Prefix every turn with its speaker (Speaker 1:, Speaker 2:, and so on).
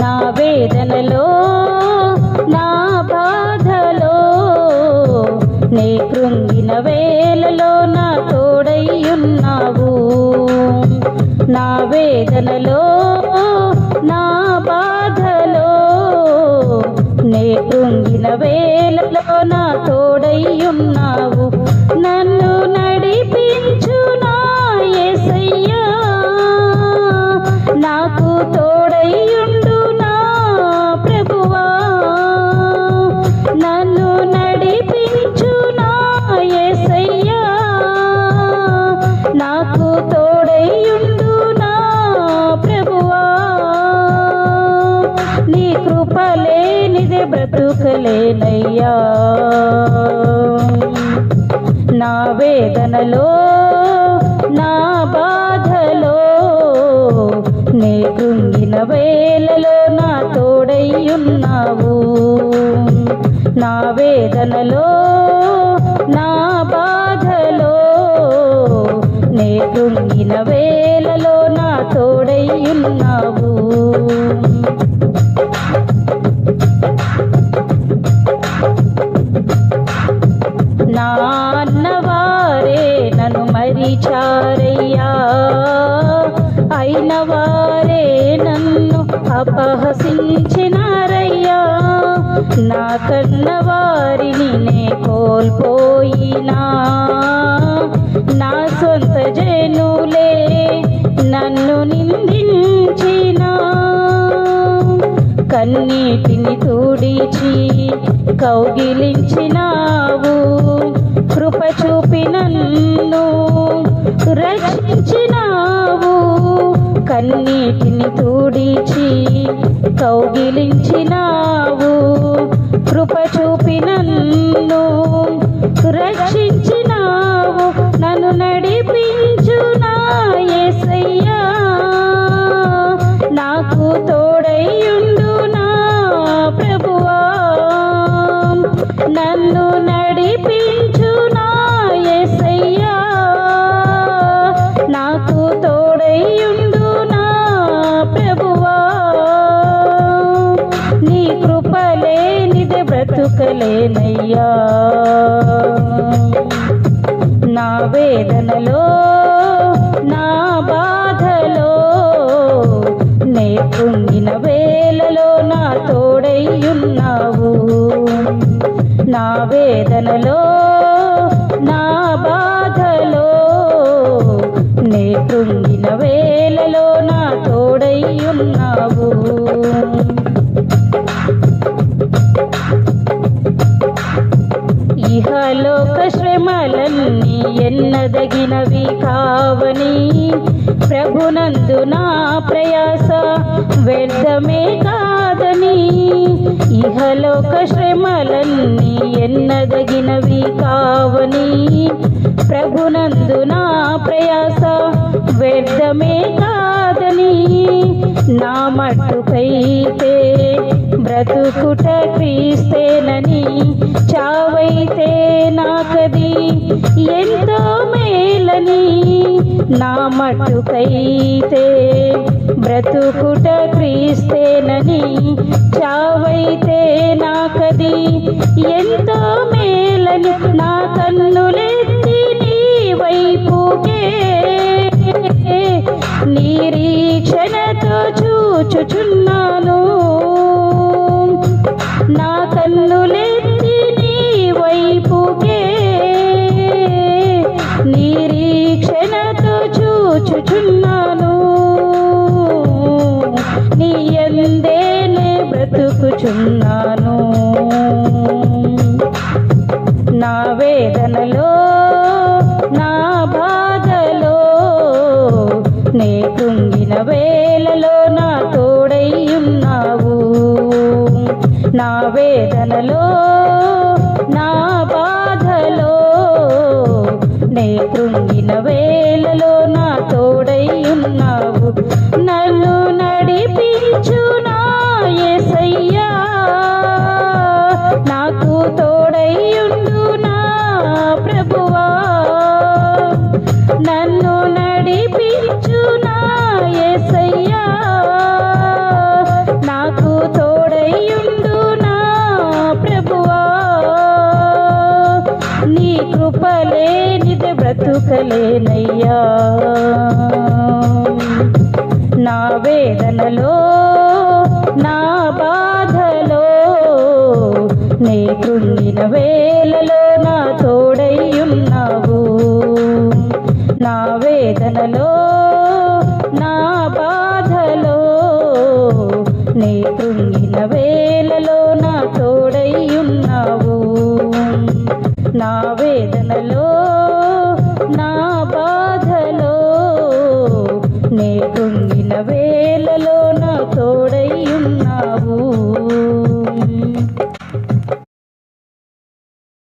Speaker 1: నా వేదనలో నా బాధలో నే కృంగిన వేలలో నా తోడై ఉన్నావు. నా వేదనలో నా బాధలో నే కృంగిన వేలలో నా తోడై ఉన్నావు. నన్ను నడిపించు నా యేసయ్యా బ్రతుకలేనయ్యా. నా వేదనలో నా బాధలో నే కృంగిన వేలలో నా తోడయ్యున్నావు. నా వేదనలో నా బాధలో నే కృంగిన వేలలో నా తోడయ్యున్నావు. నన్ను అయిన వారే నన్ను అపహసించినారయ్యా. నా కన్న వారిని నే కోల్పోయినా. నా సొంత జనులే నన్ను నిందించినా. కన్నీటిని తుడిచి కౌగిలించినావు. కృప చూపినన్ను రక్షించినావు. కన్నీటిని తూడిచి కౌగిలించినావు. కృప చూపి నన్ను రక్షించినావు. నన్ను నడిపించు నా ఏసయ్యా. నాకు తోడయ్యుండు నా ప్రభువా. నన్ను నడిపించు లేనిదే బ్రతుకలేనయ్యా. నా వేదనలో నా బాధలో నే కృంగిన వేలలో నా తోడయ్యున్నావు. నా వేదనలో నా బాధలో నే కృంగిన వేలలో ఇహలోక శ్రమలన్నీ ఎన్నదగినవి కావని ప్రభునందు నా ప్రయాస వ్యర్థమే కాదని ఇహలోక శ్రమలన్నీ ఎన్నదగినవి కావని ప్రభునందు నా ప్రయాస వ్యర్థమే కా నా మట్టుకైతే బ్రతుకుట క్రీస్తేనని చావైతే నాకది ఎంతో మేలని. నా మట్టుకైతే బ్రతుకుట క్రీస్తేనని చావైతే నాకది చూచుచున్నాను నా కన్నులెత్తి నీ వైపుకే నిరీక్షణతో చూచుచున్నాను. నీ ఎందేనే బ్రతుకుచున్నాను. నా వేదనలో నా వేదనలో నా బాధలో నే కృంగిన వేలలో నా తోడై ఉన్నావు. నన్ను నడిపించు నా యేసయ్యా నాకు ఉండు నా ప్రభువా. నన్ను నడిపించు బ్రతుకలేనయ్యా. నా వేదనలో నా బాధలో నే కృంగిన వేలలో నా తోడయ్యున్నావు. నా వేదనలో నా బాధలో నే వేదనలో